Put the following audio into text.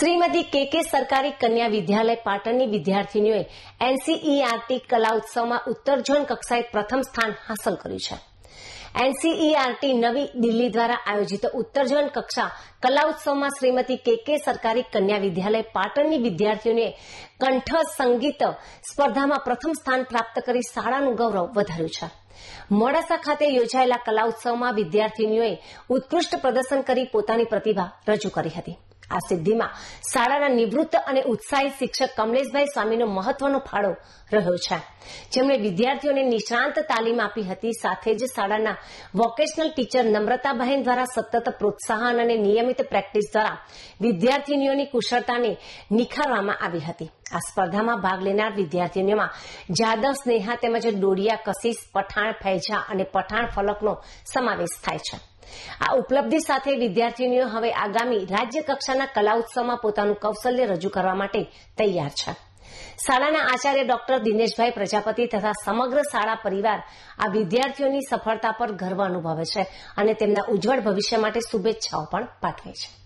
શ્રીમતી કે કે સરકારી કન્યા વિદ્યાલય પાટણની વિદ્યાર્થીનીઓએ એનસીઈઆરટી કલા ઉત્સવમાં ઉત્તર કક્ષાએ પ્રથમ સ્થાન હાંસલ કર્યું છે. એનસીઈઆરટી નવી દિલ્હી દ્વારા આયોજિત ઉત્તર કક્ષા કલા ઉત્સવમાં શ્રીમતી કે કે સરકારી કન્યા વિદ્યાલય પાટણની વિદ્યાર્થીઓને કંઠ સંગીત સ્પર્ધામાં પ્રથમ સ્થાન પ્રાપ્ત કરી શાળાનું ગૌરવ વધાર્યું છે. મોડાસા ખાતે યોજાયેલા કલા ઉત્સવમાં વિદ્યાર્થીનીઓએ ઉત્કૃષ્ટ પ્રદર્શન કરી પોતાની પ્રતિભા રજૂ કરી હતી. આ સિદ્ધિમાં શાળાના નિવૃત્ત અને ઉત્સાહી શિક્ષક કમલેશભાઈ સ્વામીનો મહત્વનો ફાળો રહ્યો છે. જેમણે વિદ્યાર્થીઓને નિષ્ણાંત તાલીમ આપી હતી, સાથે જ શાળાના વોકેશનલ ટીચર નમ્રતાબહેન દ્વારા સતત પ્રોત્સાહન અને નિયમિત પ્રેક્ટિસ દ્વારા વિદ્યાર્થીનીઓની કુશળતાને નિખારવામાં આવી હતી. આ સ્પર્ધામાં ભાગ લેનાર વિદ્યાર્થીઓમાં જાદવ, સ્નેહા તેમજ ડોડિયા, કશીશ, પઠાણ, ફૈજા અને પઠાણ ફલકનો સમાવેશ થાય છે. આ ઉપલબ્ધિ સાથે વિદ્યાર્થીનીઓ હવે આગામી રાજ્ય કક્ષાના કલા ઉત્સવમાં પોતાનું કૌશલ્ય રજૂ કરવા માટે તૈયાર છે. શાળાના આચાર્ય ડોક્ટર દિનેશભાઈ પ્રજાપતિ તથા સમગ્ર શાળા પરિવાર આ વિદ્યાર્થીઓની સફળતા પર ગર્વ અનુભવે છે અને તેમના ઉજ્જવળ ભવિષ્ય માટે શુભેચ્છાઓ પણ પાઠવે છે.